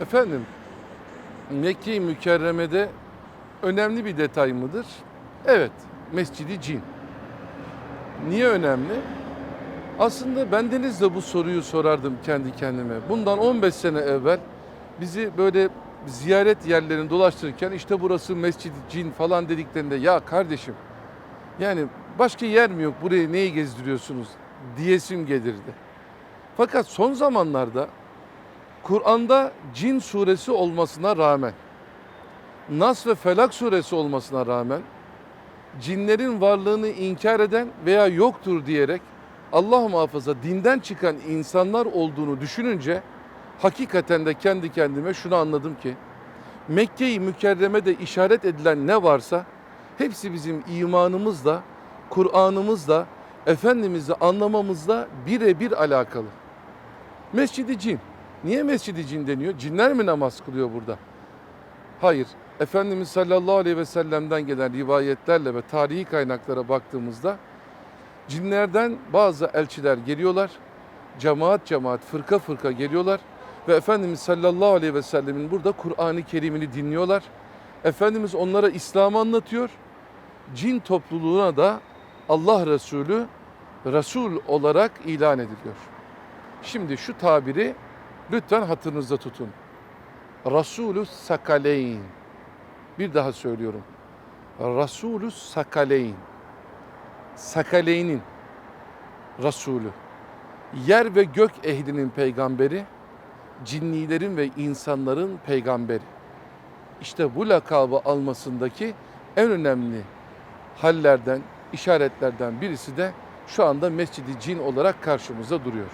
Efendim, Mekke-i Mükerreme'de önemli bir detay mıdır? Evet, Mescidi Cin. Niye önemli? Aslında bendeniz de bu soruyu sorardım kendi kendime. Bundan 15 sene evvel bizi böyle ziyaret yerlerini dolaştırırken işte burası Mescid-i Cin falan dediklerinde ya kardeşim yani başka yer mi yok burayı neyi gezdiriyorsunuz diyesim gelirdi. Fakat son zamanlarda Kur'an'da Cin suresi olmasına rağmen Nas ve Felak suresi olmasına rağmen cinlerin varlığını inkar eden veya yoktur diyerek Allah muhafaza dinden çıkan insanlar olduğunu düşününce hakikaten de kendi kendime şunu anladım ki Mekke-i Mükerreme'de işaret edilen ne varsa hepsi bizim imanımızla, Kur'an'ımızla, Efendimiz'i anlamamızla birebir alakalı. Mescidi Cin. Niye Mescidi Cin deniyor? Cinler mi namaz kılıyor burada? Hayır. Efendimiz sallallahu aleyhi ve sellem'den gelen rivayetlerle ve tarihi kaynaklara baktığımızda cinlerden bazı elçiler geliyorlar. Cemaat cemaat, fırka fırka geliyorlar ve Efendimiz sallallahu aleyhi ve sellemin burada Kur'an-ı Kerim'ini dinliyorlar. Efendimiz onlara İslam'ı anlatıyor. Cin topluluğuna da Allah Resulü Resul olarak ilan ediliyor. Şimdi şu tabiri lütfen hatırınızda tutun. Rasulü Sakaleyn. Bir daha söylüyorum. Rasulü Sakaleyn. Sakaleyn'in Resulü. Yer ve gök ehlinin peygamberi, cinnilerin ve insanların peygamberi. İşte bu lakabı almasındaki en önemli hallerden, işaretlerden birisi de şu anda Mescid-i Cin olarak karşımızda duruyor.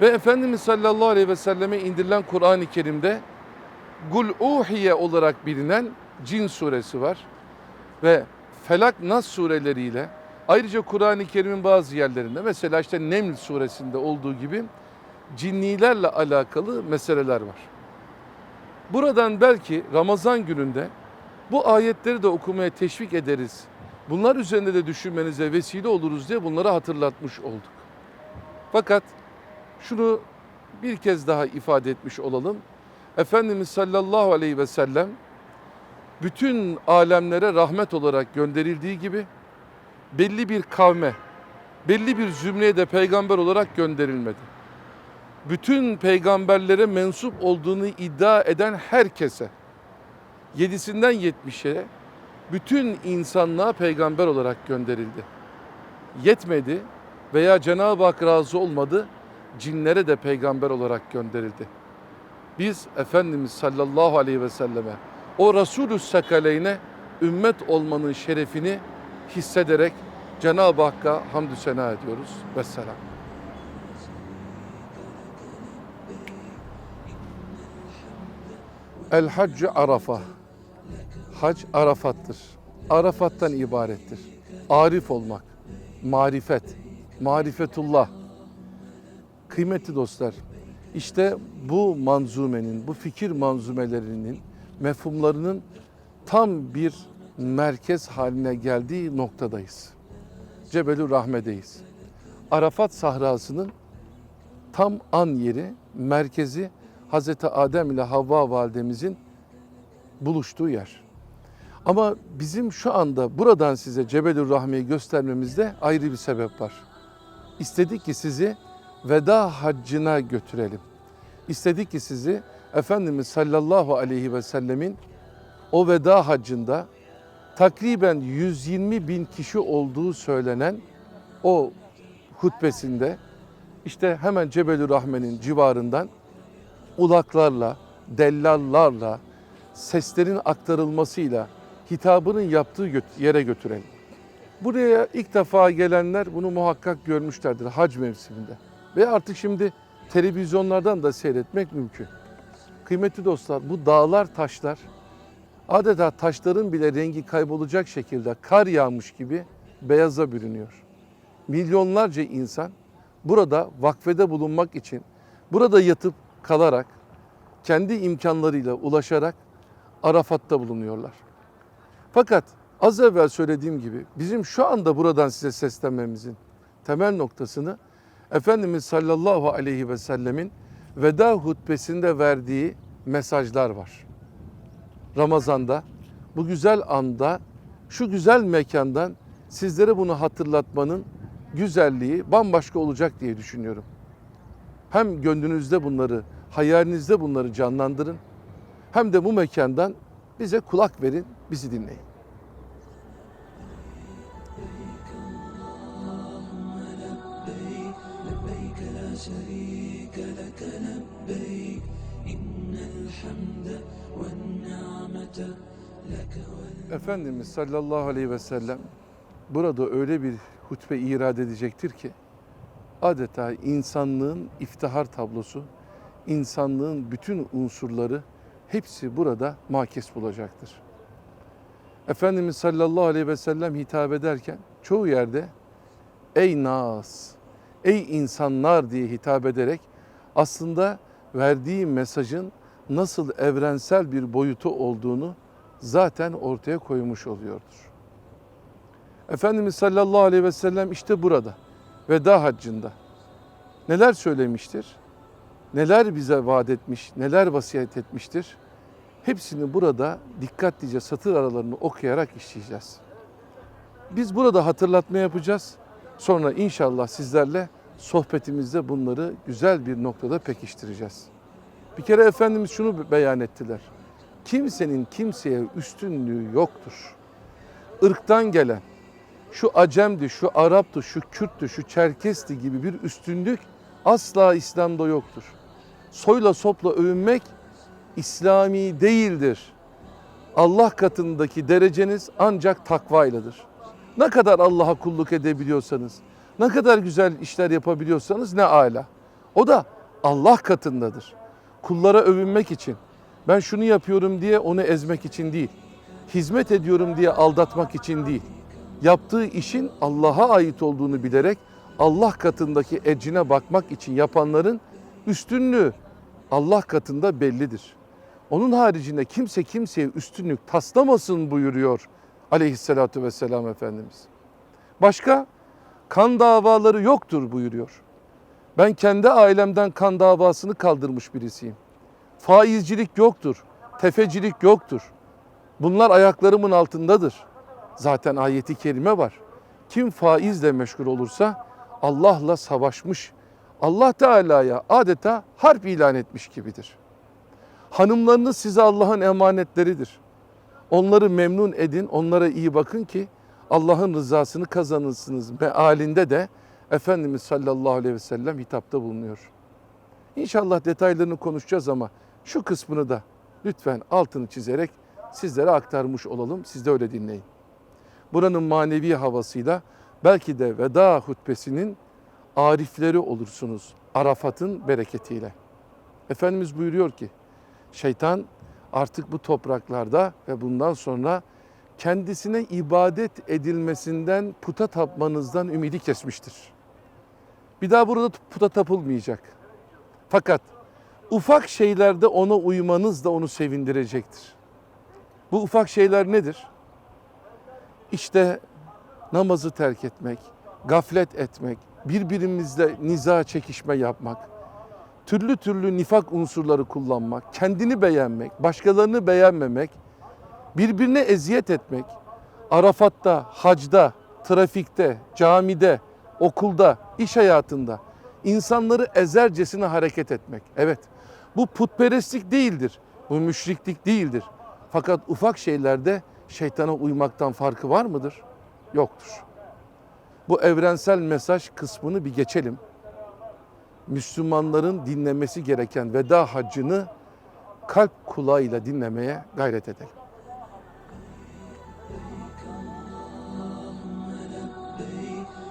Ve Efendimiz sallallahu aleyhi ve selleme indirilen Kur'an-ı Kerim'de Gul Uhiye olarak bilinen Cin suresi var. Ve Felak Nas sureleriyle ayrıca Kur'an-ı Kerim'in bazı yerlerinde mesela işte Neml suresinde olduğu gibi cinnilerle alakalı meseleler var. Buradan belki Ramazan gününde bu ayetleri de okumaya teşvik ederiz. Bunlar üzerinde de düşünmenize vesile oluruz diye bunları hatırlatmış olduk. Fakat şunu bir kez daha ifade etmiş olalım. Efendimiz sallallahu aleyhi ve sellem bütün alemlere rahmet olarak gönderildiği gibi belli bir kavme, belli bir zümreye de peygamber olarak gönderilmedi. Bütün peygamberlere mensup olduğunu iddia eden herkese, yedisinden yetmişe bütün insanlığa peygamber olarak gönderildi. Yetmedi veya Cenab-ı Hak razı olmadı, cinlere de peygamber olarak gönderildi. Biz Efendimiz sallallahu aleyhi ve selleme o Resulü Sakaleyne ümmet olmanın şerefini hissederek Cenab-ı Hakk'a hamdü sena ediyoruz. Vesselam. El haccı arafa. Hac Arafat'tır. Arafat'tan ibarettir. Arif olmak, marifet, marifetullah. Kıymetli dostlar, işte bu manzumenin, bu fikir manzumelerinin, mefhumlarının tam bir merkez haline geldiği noktadayız. Cebelü Rahme'deyiz. Arafat sahrasının tam an yeri, merkezi Hazreti Adem ile Havva validemizin buluştuğu yer. Ama bizim şu anda buradan size Cebelü Rahme'yi göstermemizde ayrı bir sebep var. İstedik ki sizi veda haccına götürelim. İstedik ki sizi Efendimiz sallallahu aleyhi ve sellemin o veda haccında takriben 120 bin kişi olduğu söylenen o hutbesinde işte hemen Cebelü Rahme'nin civarından ulaklarla, dellallarla, seslerin aktarılmasıyla hitabının yaptığı yere götürelim. Buraya ilk defa gelenler bunu muhakkak görmüşlerdir hac mevsiminde. Ve artık şimdi televizyonlardan da seyretmek mümkün. Kıymetli dostlar bu dağlar taşlar adeta taşların bile rengi kaybolacak şekilde kar yağmış gibi beyaza bürünüyor. Milyonlarca insan burada vakfede bulunmak için burada yatıp kalarak kendi imkanlarıyla ulaşarak Arafat'ta bulunuyorlar. Fakat az evvel söylediğim gibi bizim şu anda buradan size seslenmemizin temel noktasını Efendimiz sallallahu aleyhi ve sellemin veda hutbesinde verdiği mesajlar var. Ramazan'da bu güzel anda şu güzel mekandan sizlere bunu hatırlatmanın güzelliği bambaşka olacak diye düşünüyorum. Hem gönlünüzde bunları, hayalinizde bunları canlandırın. Hem de bu mekandan bize kulak verin, bizi dinleyin. Efendimiz sallallahu aleyhi ve sellem burada öyle bir hutbe irad edecektir ki adeta insanlığın iftihar tablosu, insanlığın bütün unsurları hepsi burada makes bulacaktır. Efendimiz sallallahu aleyhi ve sellem hitap ederken çoğu yerde ey nas, ey insanlar diye hitap ederek aslında verdiği mesajın nasıl evrensel bir boyutu olduğunu zaten ortaya koymuş oluyordur. Efendimiz sallallahu aleyhi ve sellem işte burada veda haccında neler söylemiştir? Neler bize vaat etmiş, neler vasiyet etmiştir? Hepsini burada dikkatlice satır aralarını okuyarak işleyeceğiz. Biz burada hatırlatma yapacağız. Sonra inşallah sizlerle sohbetimizde bunları güzel bir noktada pekiştireceğiz. Bir kere Efendimiz şunu beyan ettiler. Kimsenin kimseye üstünlüğü yoktur. Irktan gelen, şu Acemdi, şu Arap'tı, şu Kürttü, şu Çerkesti gibi bir üstünlük asla İslam'da yoktur. Soyla sopla övünmek İslami değildir. Allah katındaki dereceniz ancak takvayladır. Ne kadar Allah'a kulluk edebiliyorsanız, ne kadar güzel işler yapabiliyorsanız ne ala. O da Allah katındadır. Kullara övünmek için, ben şunu yapıyorum diye onu ezmek için değil, hizmet ediyorum diye aldatmak için değil, yaptığı işin Allah'a ait olduğunu bilerek Allah katındaki ecine bakmak için yapanların üstünlüğü Allah katında bellidir. Onun haricinde kimse kimseye üstünlük taslamasın buyuruyor aleyhissalatü vesselam Efendimiz. Başka kan davaları yoktur buyuruyor. Ben kendi ailemden kan davasını kaldırmış birisiyim. Faizcilik yoktur, tefecilik yoktur. Bunlar ayaklarımın altındadır. Zaten ayeti kerime var. Kim faizle meşgul olursa Allah'la savaşmış, Allah Teala'ya adeta harp ilan etmiş gibidir. Hanımlarınız size Allah'ın emanetleridir. Onları memnun edin, onlara iyi bakın ki Allah'ın rızasını kazanırsınız mealinde de Efendimiz sallallahu aleyhi ve sellem hitapta bulunuyor. İnşallah detaylarını konuşacağız ama şu kısmını da lütfen altını çizerek sizlere aktarmış olalım. Siz de öyle dinleyin. Buranın manevi havasıyla belki de veda hutbesinin arifleri olursunuz. Arafat'ın bereketiyle. Efendimiz buyuruyor ki şeytan artık bu topraklarda ve bundan sonra kendisine ibadet edilmesinden puta tapmanızdan ümidi kesmiştir. Bir daha burada puta tapılmayacak. Fakat ufak şeylerde ona uymanız da onu sevindirecektir. Bu ufak şeyler nedir? İşte namazı terk etmek, gaflet etmek, birbirimizle niza çekişme yapmak, türlü türlü nifak unsurları kullanmak, kendini beğenmek, başkalarını beğenmemek, birbirine eziyet etmek, Arafat'ta, hacda, trafikte, camide, okulda, iş hayatında insanları ezercesine hareket etmek. Evet, bu putperestlik değildir, bu müşriklik değildir. Fakat ufak şeylerde şeytana uymaktan farkı var mıdır? Yoktur. Bu evrensel mesaj kısmını bir geçelim. Müslümanların dinlemesi gereken veda haccını kalp kulağıyla dinlemeye gayret edelim.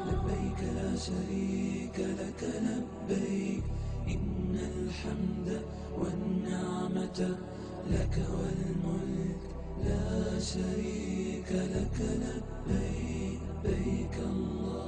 لبيك لا شريك لك لبيك إن الحمد والنعمة لك والملك لا شريك لك لبيك لبيك اللهم